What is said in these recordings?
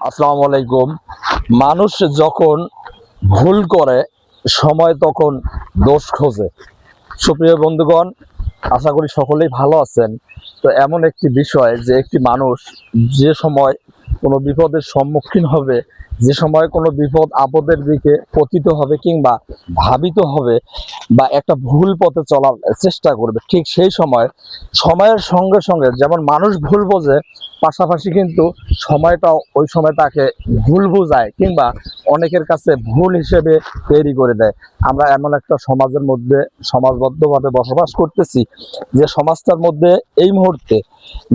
আসসালামু আলাইকুম। মানুষ যখন ভুল করে, সময় তখন দোষ খোঁজে। সুপ্রিয় বন্ধুগণ, আশা করি সকলেই ভালো আছেন। তো এমন একটি বিষয় যে একটি মানুষ যে সময় কোনো বিপদের সম্মুখীন হবে যে সময় কোনো বিপদ আপদের দিকে পতিত হবে কিংবা ভাবিত হবে বা একটা ভুল পথে চলার চেষ্টা করবে, ঠিক সেই সময়, সময়ের সঙ্গে সঙ্গে যেমন মানুষ ভুল বোঝে, পাশাপাশি কিন্তু সময়টাও ওই সময় তাকে ভুল বোঝায় কিংবা অনেকের কাছে ভুল হিসেবে তৈরি করে দেয়। আমরা এমন একটা সমাজের মধ্যে, সমাজবদ্ধভাবে বসবাস করতেছি যে সমাজটার মধ্যে এই মুহূর্তে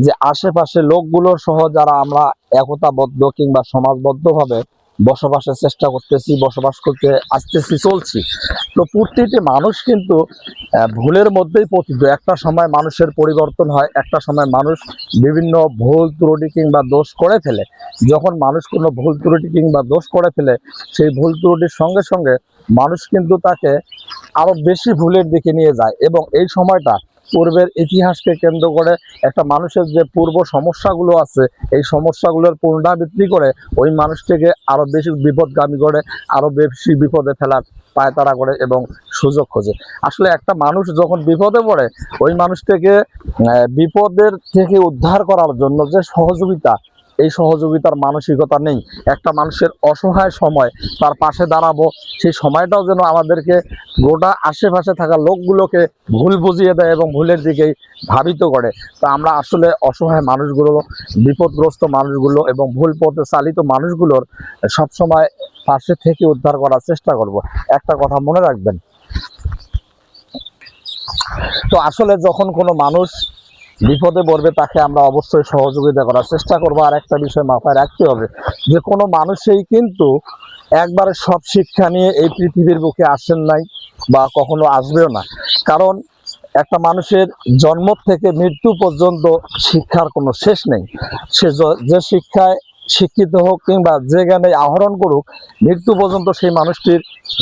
যে আশেপাশে লোকগুলোর সহ যারা আমরা একতাবদ্ধ কিংবা সমাজবদ্ধভাবে বসবাসের চেষ্টা করতেছি, বসবাস করতে আসতেছি, চলছি। তো প্রতিটি মানুষ কিন্তু ভুলের মধ্যেই পতিত। একটা সময় মানুষের পরিবর্তন হয়, একটা সময় মানুষ বিভিন্ন ভুল, ত্রুটি কিংবা দোষ করে ফেলে। যখন মানুষ কোনো ভুল, ত্রুটি কিংবা দোষ করে ফেলে, সেই ভুল, ত্রুটির সঙ্গে সঙ্গে মানুষ কিন্তু তাকে আরও বেশি ভুলের দিকে নিয়ে যায়। এবং এই সময়টা পূর্বের ইতিহাসকে কেন্দ্র করে একটা মানুষের যে পূর্ব সমস্যাগুলো আছে, এই সমস্যাগুলোর পুনরাবৃত্তি করে ওই মানুষটিকে আরও বেশি বিপদগামী করে আরও বেশি বিপদে ফেলার পায়তারা করে এবং সুযোগ খোঁজে। আসলে একটা মানুষ যখন বিপদে পড়ে, ওই মানুষটিকে বিপদের থেকে উদ্ধার করার জন্য যে সহযোগিতা এই সহযোগিতার মানসিকতা নেই। একটা মানুষের অসহায় সময় তার পাশে দাঁড়াবো, সেই সময়টাও যেন আমাদেরকে গোটা আশেপাশে থাকা লোকগুলোকে ভুল বুঝিয়ে দেয় এবং ভুলের দিকেই ধাবিত করে। তো আমরা আসলে অসহায় মানুষগুলো, বিপদগ্রস্ত মানুষগুলো এবং ভুল পথে চালিত মানুষগুলোর সবসময় পাশে থেকে উদ্ধার করার চেষ্টা করব। একটা কথা মনে রাখবেন। তো আসলে যখন কোনো মানুষ বিপদে পড়বে তাকে আমরা অবশ্যই সহযোগিতা করার চেষ্টা করব। আর একটা বিষয় মাথায় রাখতে হবে যে, কোনো মানুষই কিন্তু একবারে সব শিক্ষা নিয়ে এই পৃথিবীর বুকে আসেন নাই বা কখনো আসবেও না। কারণ একটা মানুষের জন্ম থেকে মৃত্যু পর্যন্ত শিক্ষার কোনো শেষ নেই। সে যে শিক্ষায় শিক্ষিত হোক কিংবা যে জ্ঞানে আহরণ করুক, মৃত্যু পর্যন্ত সেই মানুষটির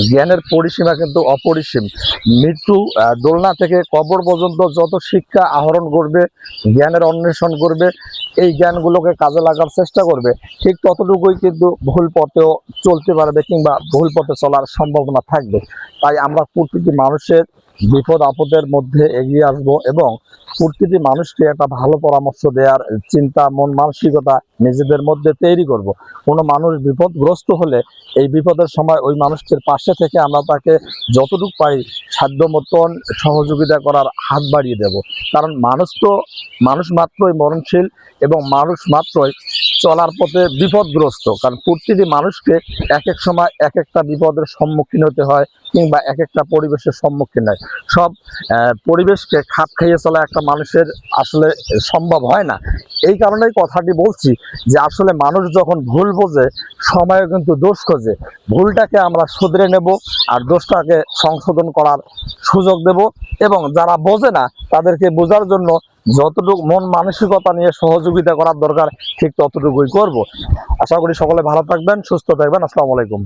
জ্ঞানের পরিসীমা কিন্তু অপরিসীম। মৃত্যু দোলনা থেকে কবর পর্যন্ত যত শিক্ষা আহরণ করবে, জ্ঞানের অন্বেষণ করবে, এই জ্ঞানগুলোকে কাজে লাগার চেষ্টা করবে, ঠিক ততটুকুই কিন্তু ভুল পথেও চলতে পারবে কিংবা ভুল পথে চলার সম্ভাবনা থাকবে। তাই আমরা প্রতিটি মানুষের বিপদ আপদের মধ্যে এগিয়ে আসব এবং প্রতিটি মানুষকে একটা ভালো পরামর্শ দেওয়ার চিন্তা, মন, মানসিকতা নিজেদের মধ্যে তৈরি করব। কোনো মানুষ বিপদগ্রস্ত হলে এই বিপদের সময় ওই মানুষটির পাশে থেকে আমরা তাকে যতটুকু পারি সাধ্য মতন সহযোগিতা করার হাত বাড়িয়ে দেব। কারণ মানুষ তো, মানুষ মাত্রই মরণশীল এবং মানুষ মাত্রই চলার পথে বিপদগ্রস্ত। কারণ প্রতিটি মানুষকে এক এক সময় এক একটা বিপদের সম্মুখীন হতে হয় কিংবা এক একটা পরিবেশের সম্মুখীন হয়। সব পরিবেশকে খাপ খাইয়ে চলা একটা মানুষের আসলে সম্ভব হয় না। এই কারণেই কথাটি বলছি যে আসলে মানুষ যখন ভুল বোঝে, সময় কিন্তু দোষ খোঁজে। ভুলটাকে আমরা শুধরে নেব আর দোষটাকে সংশোধন করার সুযোগ দেব এবং যারা বোঝে না, তাদেরকে বোঝার জন্য যতটুকু মন মানসিকতা নিয়ে সহযোগিতা করার দরকার, ঠিক ততটুকুই করব। আশা করি সকলে ভালো থাকবেন, সুস্থ থাকবেন। আসসালামু আলাইকুম।